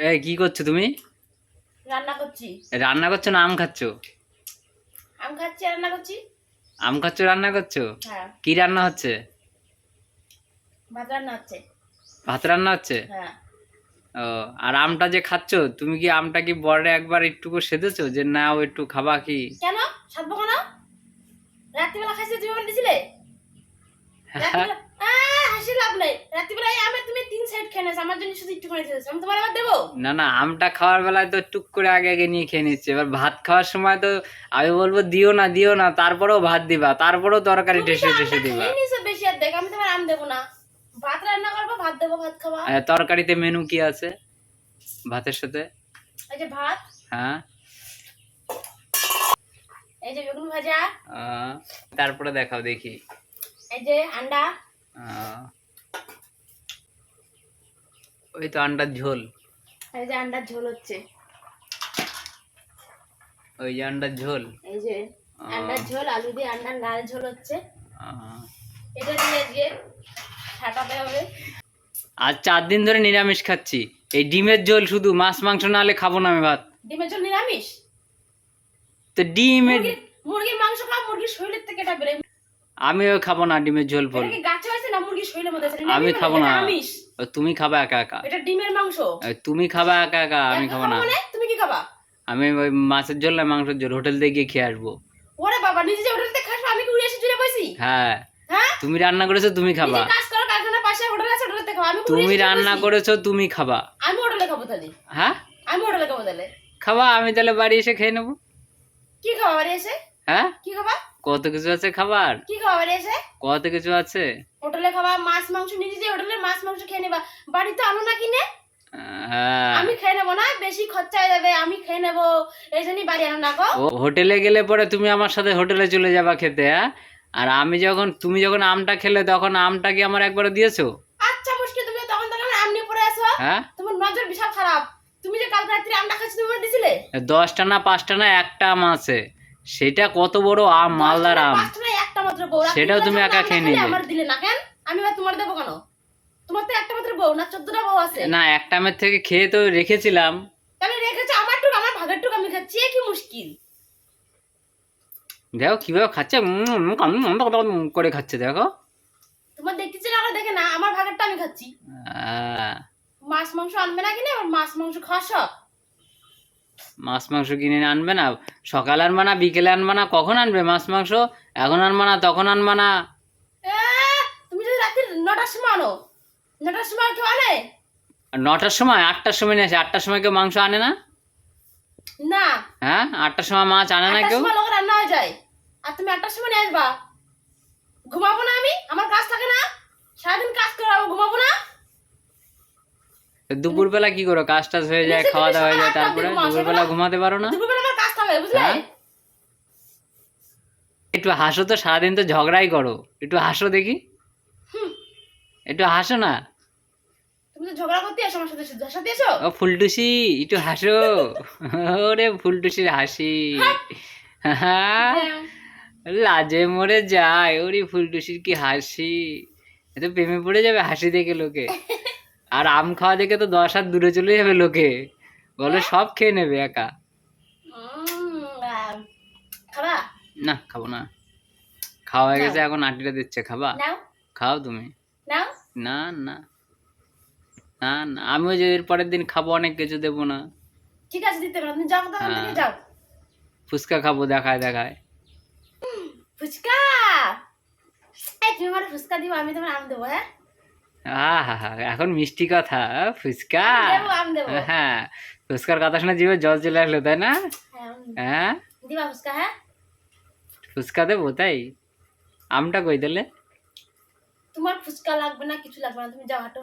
এই কি করছ তুমি? রান্না করছি। রান্না করছ না আম খাচ্ছো? আম খাচ্ছি রান্না করছি। আম খাচ্ছো রান্না করছ? হ্যাঁ। কি রান্না হচ্ছে? ভাত রান্না হচ্ছে। ভাত রান্না হচ্ছে? হ্যাঁ। ও আর আমটা যে খাচ্ছো তুমি কি আমটা কি বড়ে একবার একটুকু সেধেছো? যে না ও একটু খাবা কি? কেন? সাতবো কেন? রাত্রিবেলা খাইছি তুমি দিছিলে? রাত্রিবেলা হাসি লাভ নেই। রাত্রিবেলায় আমার তুমি তিন সাইড খেয়ে নেছো আমার জন্য শুধু একটু করে আমি তোমার আবার দেবো? না না আমটা খাওয়ার বেলায় তো টুক করে আগে আগে নিয়ে খেয়ে নিচ্ছে। এবার ভাত খাওয়ার সময় তো আমি বলব দিও না দিও না তারপরেও ভাত দিবা তারপরেও তরকারি টেসে টেসে দিবা। বেশি আর দেখ আমি তোমার আম দেবো না। ভাত রান্না করব ভাত দেবো ভাত খাওয়া আর তরকারিতে মেনু কি আছে? ভাতের সাথে? এই যে ভাত। হ্যাঁ। এই যে বেগুন ভাজা। আহ, তারপরে দেখাও দেখি। এই যে আন্ডা। ওই তো আন্ডার ঝোল। এই যে আন্ডার ঝোল হচ্ছে। ওই যে আন্ডার ঝোল। এই যে আন্ডার ঝোল আলু দিয়ে আন্ডার লাল ঝোল হচ্ছে। এটা দিয়ে আজকে ছাটাতে হবে। আজ চার দিন ধরে নিরামিষ খাচ্ছি। এই ডিমের ঝোল শুধু মাছ মাংস না হলে খাব না আমি ভাত। ডিমের ঝোল নিরামিষ? তো ডিমের মুরগির মাংস খাও মুরগির শরীরের থেকে এটা বেরোয়। আমিও খাব না ডিমের ঝোল ফল। গাছে হয়েছে না মুরগির শরীরের মধ্যে আমি খাব মানে না। এটা আমিষ। তুমি খাবা একা একা। এটা ডিমের মাংস। তুমি খাবা একা একা আমি খাব না। মানে? তুমি কি খাবা? আমি ওই মাছের ঝোল না মাংসের ঝোল হোটেল থেকে গিয়ে খেয়ে আসব। ওরে বাবা নিজে যে হোটেলতে খাস আমি কি উড়ে এসে জুড়ে বসি? হ্যাঁ। হ্যাঁ? তুমি রান্না করেছ তুমি খাবা। কাজ করো কারখানার পাশে হোটেল আছে হোটেলতে খাব আমি তুমি রান্না? করেছ তুমি খাবা। আমি হোটেলে খাব তাহলে। হ্যাঁ? আমি হোটেলে খাব তাহলে। খাবা আমি তাহলে বাড়ি এসে খেয়ে নেব। কি খাবা বাড়ি এসে? হ্যাঁ? কি খাবা কত কিছু আছে খাবার? কি খাবা বাড়ি এসে? কত কিছু আছে? হোটেলে খাবা মাছ মাংস নিজে যে হোটেলে মাছ মাংস খেয়ে নেবা। বাড়িতে আনো না কিনে? হ্যাঁ। আমি খেয়ে নেব না বেশি খরচা হয়ে যাবে আমি খেয়ে নেব। এই জন্যই বাড়ি আনো না গো। হোটেলে গেলে পরে তুমি আমার সাথে হোটেলে চলে যাবা খেতে হ্যাঁ? আর আমি যখন তুমি যখন আমটা খেলে তখন আমটা কি আমার একবারে দিয়েছ? আচ্ছা মুশকিল তুমি তখন তখন আম নিয়ে পড়ে আসো। হ্যাঁ? তোমার নজর বিশাল খারাপ। তুমি যে কাল রাত্রি আমটা খাচ্ছি তুমি দিছিলে? দশটা না পাঁচটা না একটা আম আছে। সেটা কত বড় আম মালদার আম? একটা মাত্র বউ সেটাও তুমি একা খেয়ে নিলে। আমার দিলে না কেন? আমি তোমার দেবো কেন? তোমার তো একটা মাত্র বউ না চোদ্দটা বউ আছে। না একটা আমের থেকে খেয়ে তো রেখেছিলাম। তাহলে রেখেছে আমার টুক আমার ভাগের টুক আমি খাচ্ছি এ কি মুশকিল? দেখো কীভাবে খাচ্ছে করে খাচ্ছে দেখো। তোমার দেখতেছি না দেখে না আমার ভাগেরটা আমি খাচ্ছি। মাছ মাংস আনবে না কিনে আবার মাছ মাংস খাওয়া মাছ মাংস কিনে আনবে না? সকালে আনবে না বিকেলে আনবে না কখন আনবে মাছ মাংস? এখন আনবে না তখন আনবে না। তুমি যদি রাত্রি নটার সময় আনো নটার সময় কেউ আনে? নটার সময়? আটটার সময় নিয়ে আসে। আটটার সময় কেউ মাংস আনে না? না। হ্যাঁ? আটটার সময় মাছ আনে না কেউ? রান্না হয়ে যায়। আর তুমি আটটার সময় নিয়ে আসবা। ঘুমাবো না আমি? আমার কাজ থাকে না? সারাদিন কাজ করে ঘুমাবো না? দুপুরবেলা কি করো? কাজ টাজ হয়ে যায় খাওয়া দাওয়া হয়ে যায় তারপরে দুপুরবেলা ঘুমাতে পারো না? হ্যাঁ? একটু হাসো তো সারাদিন তো ঝগড়াই করো। একটু হাসো দেখি। একটু হাসো না? ও ফুলটুসি একটু হাসো। ওরে ফুলটুসির হাসি। হ্যাঁ। হ্যাঁ। লাজে মরে যায় ওরে ফুলটুসির কি হাসি। এ তো প্রেমে পড়ে যাবে হাসি দেখে লোকে। আর আম খাওয়া দেখে তো দশ হাত দূরে চলে যাবে লোকে। বলে সব খেয়ে নেবে একা। না খাব না। খাওয়া হয়ে গেছে এখন আটিটা দিচ্ছে খাবা? খাও তুমি। না না। না না আমিও যে এর পরের দিন খাব অনেক কিছু দেবো না। ঠিক আছে দিতে পারো। তুমি যাও হ্যাঁ। যাও। ফুচকা খাব দেখায় দেখায়। ফুচকা? তুমি আমার ফুচকা দিও আমি তোমার আম দেবো হ্যাঁ? আহা এখন মিষ্টি কথা ফুচকা। হ্যাঁ ফুচকার কথা শুনে জিভে জল চলে আসলো তাই না? হ্যাঁ হ্যাঁ? হ্যাঁ? ফুচকা দেবো তাই? আমটা কই দিলে? তোমার ফুচকা লাগবে না কিছু লাগবে না তুমি যাও হাঁটো।